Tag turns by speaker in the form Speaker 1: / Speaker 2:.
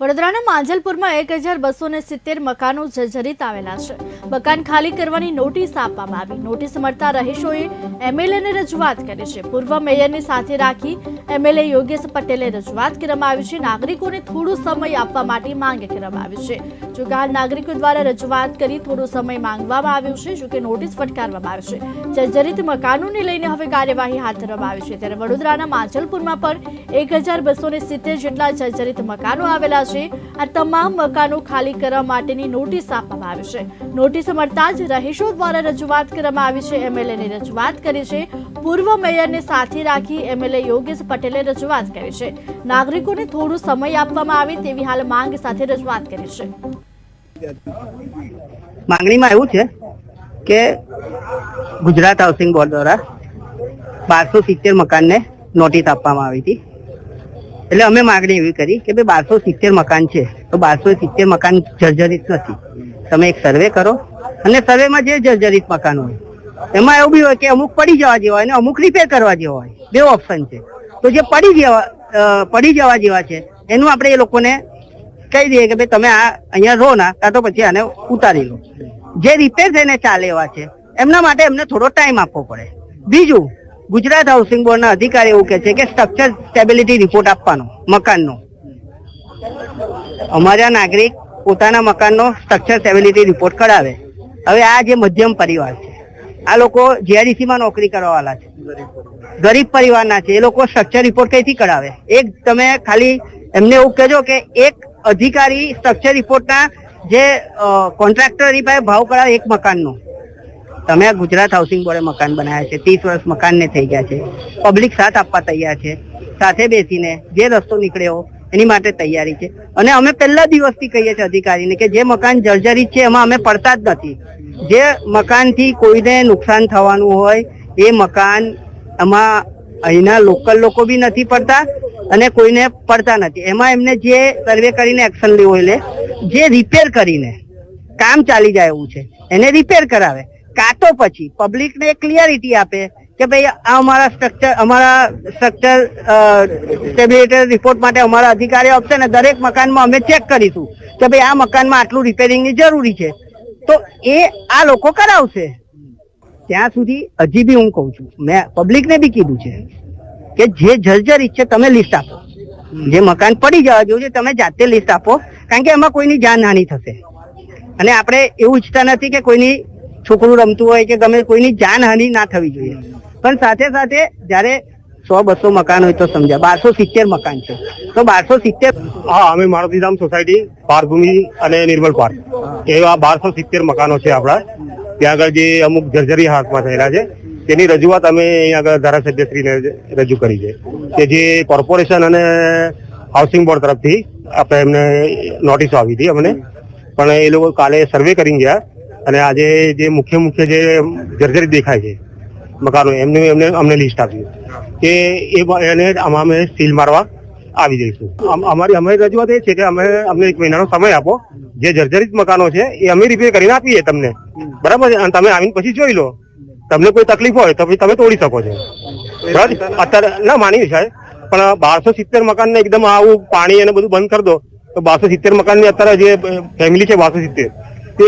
Speaker 1: વડોદરાના માંજલપુરમાં એક હજાર બસો ને સિત્તેર મકાનો જર્જરિત આવેલા છે. મકાન ખાલી કરવાની નોટિસ આપવામાં આવી. નોટિસ મળતા રહીશોએ એમએલએને રજૂઆત કરી છે. પૂર્વ મેયરની સાથે રાખી એમએલએ યોગેશ પટેલે રજૂઆત કરવામાં આવી છે. નાગરિકોને થોડો સમય આપવા માટે માંગ કરવામાં આવી છે. જો કે હાલ નાગરિકો દ્વારા રજૂઆત કરી થોડો સમય માંગવામાં આવ્યો છે, જો કે નોટિસ ફટકારવામાં આવી છે. જર્જરિત મકાનોને લઈને હવે કાર્યવાહી હાથ ધરવામાં આવી છે. ત્યારે વડોદરાના માંજલપુરમાં પણ એક હજાર બસો ને સિત્તેર જેટલા જર્જરિત મકાનો આવેલા છે. આ તમામ મકાનો ખાલી કરવા માટેની નોટિસ આપવામાં આવી છે. નોટિસ મળતા જ રહીશો દ્વારા રજૂઆત કરવામાં આવી છે. એમએલએ ની રજૂઆત કરી છે. પૂર્વ મેયરને સાથે રાખી એમએલએ યોગેશ પટેલે રજૂઆત કરી છે. નાગરિકોને થોડો સમય આપવામાં આવે તેવી હાલ માંગ સાથે રજૂઆત કરી છે.
Speaker 2: માંગણીમાં એવું છે કે ગુજરાત હાઉસિંગ બોર્ડ દ્વારા બારસો સિત્તેર મકાનને નોટિસ આપવામાં આવી હતી. એટલે અમે માગણી એવી કરી કે ભાઈ બારસો સિત્તેર મકાન છે, તો બારસો સિત્તેર મકાન જર્જરિત નથી. તમે એક સર્વે કરો અને સર્વેમાં જે જર્જરિત મકાન હોય, એમાં એવું બી હોય કે અમુક પડી જવા જેવા હોય અને અમુક રિપેર કરવા જેવા હોય. બે ઓપ્શન છે. તો જે પડી જવા પડી જવા જેવા છે, એનું આપણે એ લોકોને કહી દઈએ કે ભાઈ તમે આ અહીંયા રહો ના, કાં તો પછી આને ઉતારી લો. જે રિપેર થઈને ચાલે એવા છે, એમના માટે એમને થોડો ટાઈમ આપવો પડે. બીજું ગુજરાત હાઉસિંગ બોર્ડના અધિકારી એવું કહે છે કે સ્ટ્રક્ચર સ્ટેબિલિટી રિપોર્ટ આપવાનો, મકાનનો. અમારા નાગરિક પોતાના મકાનનો સ્ટ્રક્ચર સ્ટેબિલિટી રિપોર્ટ કરાવે હવે આ જે મધ્યમ પરિવાર છે, આ લોકો GRDC માં નોકરી કરવાવાળા છે. ગરીબ પરિવારના છે, એ લોકો સ્ટ્રક્ચર રિપોર્ટ કઈથી કરાવે એક તમે ખાલી એમને એવું કહેજો કે એક અધિકારી સ્ટ્રક્ચર રિપોર્ટના જે કોન્ટ્રાક્ટરની પાસે ભાવ કરાવે એક મકાનનો. તમે ગુજરાત હાઉસિંગ બોર્ડે મકાન બનાવ્યા છે, ત્રીસ વર્ષ મકાનને થઈ ગયા છે. પબ્લિક સાથ આપવા તૈયાર છે. સાથે બેસીને જે રસ્તો નીકળ્યો એની માટે તૈયારી છે. અને અમે પહેલા દિવસથી કહીએ છીએ અધિકારીને કે જે મકાન જર્જરિત છે એમાં અમે પડતા જ નથી. જે મકાનથી કોઈને નુકસાન થવાનું હોય, એ મકાન એમાં અહીંના લોકલ લોકો બી નથી પડતા અને કોઈને પડતા નથી. એમાં એમને જે સર્વે કરીને એક્શન લેવો એટલે જે રિપેર કરીને કામ ચાલી જાય એવું છે, એને રિપેર કરાવે. કાં તો પછી પબ્લિકને ક્લિયરિટી આપે કે ભાઈ આ અમારા સ્ટ્રક્ચર અમારા સ્ટ્રક્ચર સ્ટેબિલિટી રિપોર્ટ માટે અમારા અધિકારીઓ આપશે ને દરેક મકાનમાં અમે ચેક કરીશું કે ભાઈ આ મકાનમાં આટલું રિપેરિંગની જરૂરી છે. તો એ આ લોકો કરાવશે. ત્યાં સુધી હજી બી હું કહું છું, મેં પબ્લિકને બી કીધું છે કે જે જર્જરિત છે તમે લિસ્ટ આપો. જે મકાન પડી જવા જેવું છે તમે જાતે લિસ્ટ આપો. કારણ કે એમાં કોઈની જાનહાનિ થશે. અને આપણે એવું ઈચ્છતા નથી કે કોઈની છોકરું રમતું હોય કે ગમે કોઈની જાનહાનિ ના થવી જોઈએ. પણ સાથે સાથે જ્યારે સો બસો મકાન હોય તો સમજ્યા. બારસો સિત્તેર મકાન છે. તો બારસો સિત્તેર
Speaker 3: હા અમે મારુતિધામ સોસાયટી પાર્કભૂમિ અને નિર્મલ પાર્ક. એવા બારસો સિત્તેર મકાનો છે આપણા. ત્યાં આગળ જે અમુક જર્જરી હાથમાં થયેલા છે તેની રજૂઆત અમે અહીંયા આગળ ધારાસભ્યશ્રીને રજૂ કરી છે. કે જે કોર્પોરેશન અને હાઉસિંગ બોર્ડ તરફથી આપણે એમને નોટિસો આવી હતી અમને. પણ એ લોકો કાલે સર્વે કરીને ગયા. અને આજે જે મુખ્ય મુખ્ય જે જર્જરી દેખાય છે મકાનો, એમને એમને અમને લિસ્ટ આપ્યું કે એ એને અમે સીલ મારવા આવી જઈશું. અમારી અમારી રજૂઆત એ છે કે અમે, અમને એક મહિનાનો સમય આપો. જે જર્જરિત મકાનો છે એ અમે રિપેર કરીને આપીએ તમને. બરાબર છે? અને તમે આવીને પછી જોઈ લો. તમને કોઈ તકલીફ હોય તો તમે તોડી શકો છો. બરાબર અત્યારે, ના માની સાહેબ. પણ બારસો સિત્તેર મકાન ને એકદમ આવું પાણી અને બધું બંધ કરી દો તો બારસો સિત્તેર મકાનની અત્યારે જે ફેમિલી છે બારસો સિત્તેર, તે